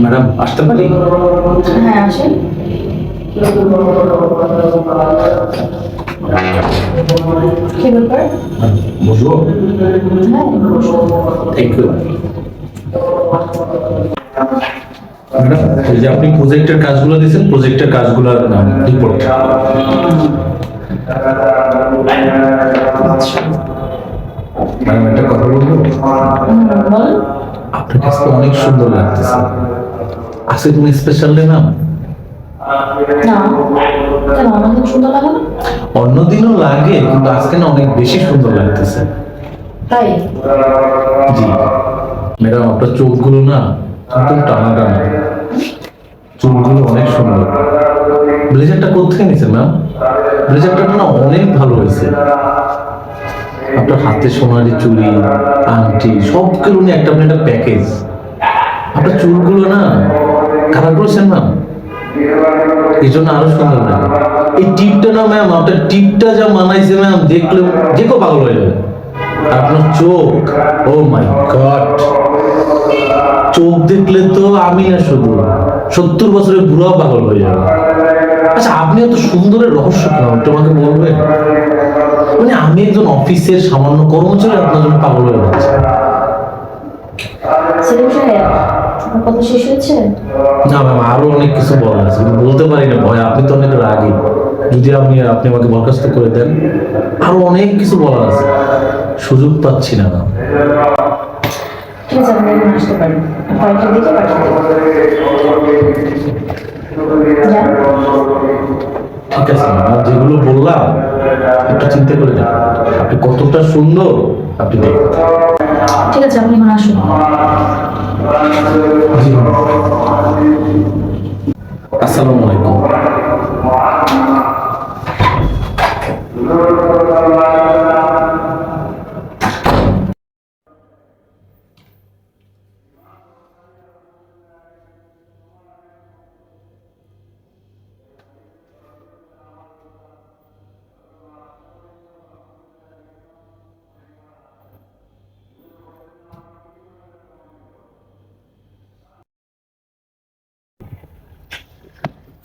Madam আসতে পারি? হ্যাঁ আসেন। কি ব্যাপার? বসবো? হ্যাঁ থ্যাংক ইউ ম্যাডাম এই যে আপনি প্রজেক্টের কাজগুলো দিয়েছেন প্রজেক্টের কাজগুলোর নাম রিপোর্ট ম্যাডাম একটা কথা বলব? আপনার কাছে অনেক সুন্দর লাগতেছে। আজকে তুমি স্পেশাল ডে না না। কেন আমার সুন্দর লাগে না? অন্যদিনও লাগে কিন্তু আজকে না অনেক বেশি সুন্দর লাগতেছে। তাই? জি। ম্যাডাম আপনার চোখগুলো না একদম টানা টানা চুলগুলো অনেক সুন্দর। ব্লেজারটা ম্যাম? ব্লেজারটা না অনেক ভালো হয়েছে। আপনার হাতে সোনালি চুড়ি আংটি সবগুলো নিয়ে একটা একটা প্যাকেজ। আপনার চুলগুলো না কালার করেছেন না? এই জন্য আরও সুন্দর লাগে। এই টিপটা না ম্যাম আপনার টিপটা যা মানাইছে ম্যাম দেখলে যে কেউ পাগল হয়ে যাবে আপনার চোখ ও মাই গড চোখ দেখলে তো আমি না শুধু সত্তর বছরের বুড়াও পাগল হয়ে যাবে। আচ্ছা আপনি এত সুন্দরের রহস্য কেন তোমাকে বলবেন? মানে আমি একজন অফিসের সামান্য কর্মচারী, আপনার জন্য পাগল হয়ে যাচ্ছে। আপনার কথা শেষ হয়েছে? না ম্যাম আরও অনেক কিছু বলার আছে। বলতে পারি না ভয় আপনি তো অনেক রাগী। যদি আপনি আপনি আমাকে বরখাস্ত করে দেন আরও অনেক কিছু বলার আছে। সুযোগ পাচ্ছি না ম্যাম। ঠিক আছে আপনি এখন আসতে পারেন কয়েকটা দিকে পাঠিয়ে ঠিক আছে যেগুলো বললাম একটু চিন্তা করে দেখুন। আপনি কতটা সুন্দর আপনি দেখুন। ঠিক আছে আপনি এখন আসুন। আসসালামু আলাইকুম।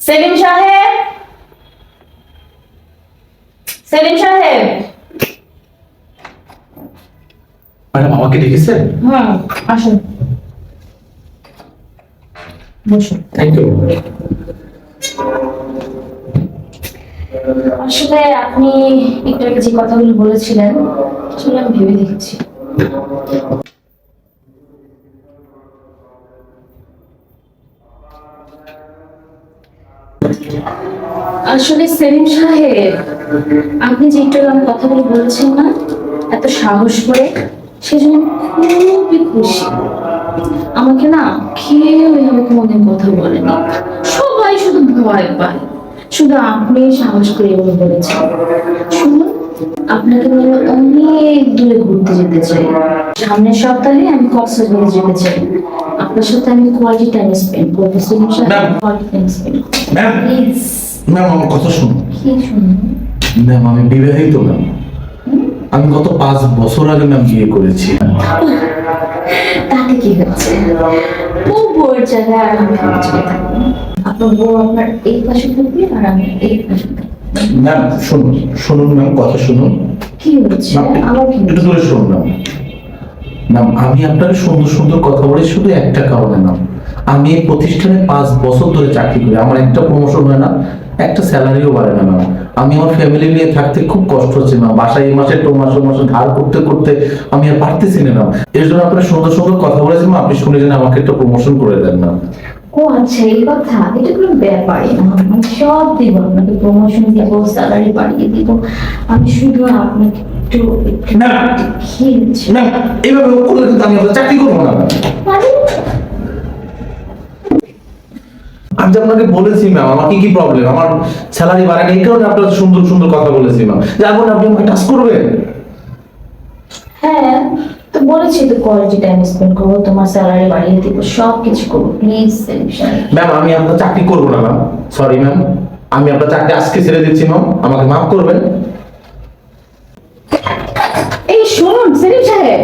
সেলিম সাহেব? সেলিম সাহেব? ম্যাডাম আমাকে ডেকেছেন? হুম আসুন। বসুন। থ্যাংক ইউ আসলে আপনি একটু আগে যে কথাগুলো বলেছিলেন আসলে আমি ভেবে দেখছি। আসলে সেলিম সাহেব, আপনি যে একটু আমার কথাগুলো বলেছেন না, এত সাহস করে, সেজন্য খুবই খুশি। আমাকে না কেউ এভাবে কোনোদিন কথা বলেনি। সবাই শুধু ভয় পায়। শুধু আপনি সাহস করে এগুলো বলেছেন। শুনুন, আপনাকে নিয়ে অনেক দূরে ঘুরতে যেতে চাই। সামনের সপ্তাহে আমি কক্সবাজারে যেতে চাই। আপনার সাথে আমি কোয়ালিটি টাইম স্পেন্ড করব সেলিম সাহেব Ma'am. Quality time spend ma'am please ma'am আমার কথা শুনুন। কি শুনুন? ম্যাম আমি বিবাহিত ম্যাম আমি গত পাঁচ বছর আগে ম্যাম বিয়ে করেছি। তাতে কি হচ্ছে? ও বউয়ের জায়গায় আর আমি আমার চলে থাকব আপনার বউ আপনার এই পাশে থাকবে আর আমি এই পাশে ম্যাম শুনুন শুনুন ম্যাম কথা শুনুন। কি হচ্ছে? আমার কি একটু দূরে শুনুন ম্যাম আমি আপনার সুন্দর সুন্দর কথা বলি, শুধু একটা কারণে ম্যাম আমি এই প্রতিষ্ঠানে পাঁচ বছর ধরে চাকরি করি, আমার একটা প্রমোশন হয় না, একটা স্যালারিও বাড়ে না ম্যাম আমি আমার ফ্যামিলি নিয়ে থাকতে খুব কষ্ট হচ্ছে ম্যাম বাসায় এই মাসে তো মাসে মাসে ধার করতে করতে আমি আর পারতেছি না ম্যাম এর জন্য আপনার সুন্দর সুন্দর কথা বলেছেন আপনি শুনে যেন আমাকে একটা প্রমোশন করে দেন ম্যাম ও আচ্ছা এই কথা এটা কোনো ব্যাপারই না। আমি সব দিব আপনাকে প্রমোশন দিব স্যালারি বাড়িয়ে দিব। আমি শুধু আপনাকে একটু না। হচ্ছে এইভাবে করলে কিন্তু আমি চাকরি করব না। মানে? আমি আপনাকে বলেছি ম্যাম আমার কি কি প্রবলেম আমার স্যালারি বাড়ে না এই কারণে আপনার সুন্দর সুন্দর কথা বলেছি ম্যাম যার আপনি আমাকে টাচ করবেন? হ্যাঁ। বলেছি তো কোয়ালিটি টাইম স্পেন্ড করব তোমার স্যালারি বাড়িয়ে দিব সব কিছু করব প্লিজ ম্যাম আমি আপনার চাকরি করব না ম্যাম সরি ম্যাম আমি আপনার চাকরি আজকে ছেড়ে দিচ্ছি ম্যাম আমাকে মাফ করবেন। এই শুনুন সেলিম সাহেব।